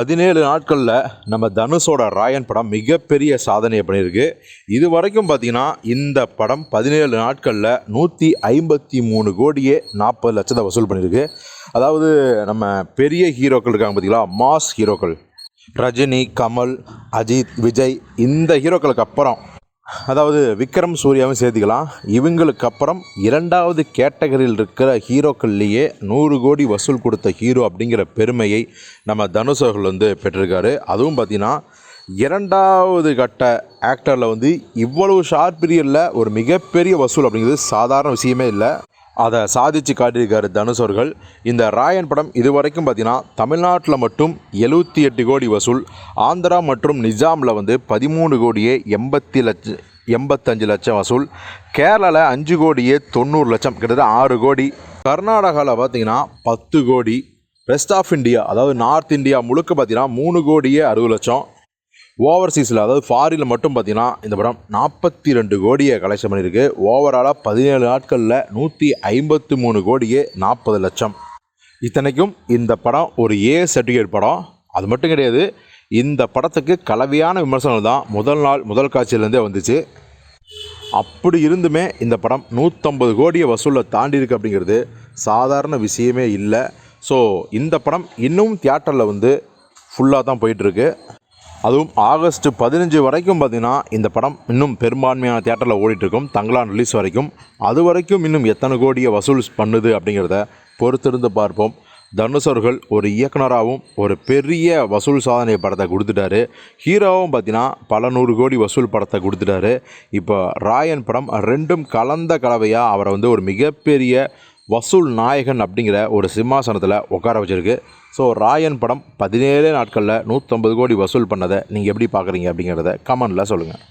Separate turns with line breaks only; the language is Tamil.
பதினேழு நாட்களில் நம்ம தனுஷோட ராயன் படம் மிகப்பெரிய சாதனையை பண்ணியிருக்கு. இது வரைக்கும் பார்த்தீங்கன்னா இந்த படம் பதினேழு நாட்களில் நூற்றி ஐம்பத்தி மூணு கோடியே நாற்பது லட்சத்தை வசூல் பண்ணியிருக்கு. அதாவது நம்ம பெரிய ஹீரோக்கள் இருக்காங்க பார்த்தீங்களா மாஸ் ஹீரோக்கள். ரஜினி கமல் அஜித் விஜய் இந்த ஹீரோக்களுக்கு அப்புறம் அதாவது விக்ரம் சூர்யாவும் சேர்த்துக்கலாம். இவங்களுக்கு அப்புறம் இரண்டாவது கேட்டகரியில் இருக்கிற ஹீரோக்கள்லேயே நூறு கோடி வசூல் கொடுத்த ஹீரோ அப்படிங்கிற பெருமையை நம்ம தனுஷ் அவர்கள் வந்து பெற்றிருக்காரு. அதுவும் பார்த்தீங்கன்னா இரண்டாவது கட்ட ஆக்டரில் வந்து இவ்வளவு ஷார்ட் பீரியடில் ஒரு மிகப்பெரிய வசூல் அப்படிங்கிறது சாதாரண விஷயமே இல்லை. அதை சாதிச்சு காட்டியிருக்காரு தனுஷ் அவர்கள். இந்த ராயன் படம் இதுவரைக்கும் பார்த்தீங்கன்னா தமிழ்நாட்டில் மட்டும் எழுபத்தி எட்டு கோடி வசூல் ஆந்திரா மற்றும் நிஜாமில் வந்து பதிமூணு கோடியே எண்பத்தி லட்சம் எண்பத்தஞ்சு லட்சம் வசூல். கேரளாவில் அஞ்சு கோடியே தொண்ணூறு லட்சம் கிட்டத்தட்ட ஆறு கோடி. கர்நாடகாவில் பார்த்தீங்கன்னா பத்து கோடி. ரெஸ்ட் ஆஃப் இந்தியா அதாவது நார்த் இந்தியா முழுக்க பார்த்தீங்கன்னா மூணு கோடியே அறுபது லட்சம். ஓவர்சீஸில் அதாவது ஃபாரினில் மட்டும் பார்த்தீங்கன்னா இந்த படம் நாற்பத்தி ரெண்டு கோடியை கலெக்ஷன் பண்ணியிருக்கு ஓவராலாக பதினேழு நாட்களில் நூற்றி ஐம்பத்து மூணு கோடியே நாற்பது லட்சம். இத்தனைக்கும் இந்த படம் ஒரு ஏ சர்டிஃபிகேட் படம். அது மட்டும் கிடையாது இந்த படத்துக்கு கலவையான விமர்சனங்கள் தான் முதல் நாள் முதல் காட்சியிலேருந்தே வந்துச்சு. அப்படி இருந்துமே இந்த படம் நூற்றம்பது கோடியை வசூலில் தாண்டி இருக்குது அப்படிங்கிறது சாதாரண விஷயமே இல்லை. ஸோ இந்த படம் இன்னும் தியேட்டரில் வந்து ஃபுல்லாக தான் போயிட்டுருக்கு. அதுவும் ஆகஸ்ட் பதினஞ்சு வரைக்கும் பார்த்தீங்கன்னா இந்த படம் இன்னும் பெரும்பான்மையான தியேட்டரில் ஓடிட்டுருக்கும். தங்களான் ரிலீஸ் வரைக்கும். அது வரைக்கும் இன்னும் எத்தனை கோடியை வசூல் பண்ணுது அப்படிங்கிறத பொறுத்திருந்து பார்ப்போம். தனுஷ் அவர்கள் ஒரு இயக்குனராகவும் ஒரு பெரிய வசூல் சாதனை படத்தை கொடுத்துட்டாரு. ஹீரோவும் பார்த்தீங்கன்னா பல நூறு கோடி வசூல் படத்தை கொடுத்துட்டாரு. இப்போ ராயன் படம் ரெண்டும் கலந்த கலவையாக அவரை வந்து ஒரு மிகப்பெரிய வசூல் நாயகன் அப்படிங்கிற ஒரு சிம்மாசனத்தில் உட்கார வச்சுருக்கு. ஸோ ராயன் படம் பதினேழு நாட்களில் நூற்றம்பது கோடி வசூல் பண்ணதை நீங்கள் எப்படி பார்க்குறீங்க அப்படிங்கிறத கமெண்டில் சொல்லுங்கள்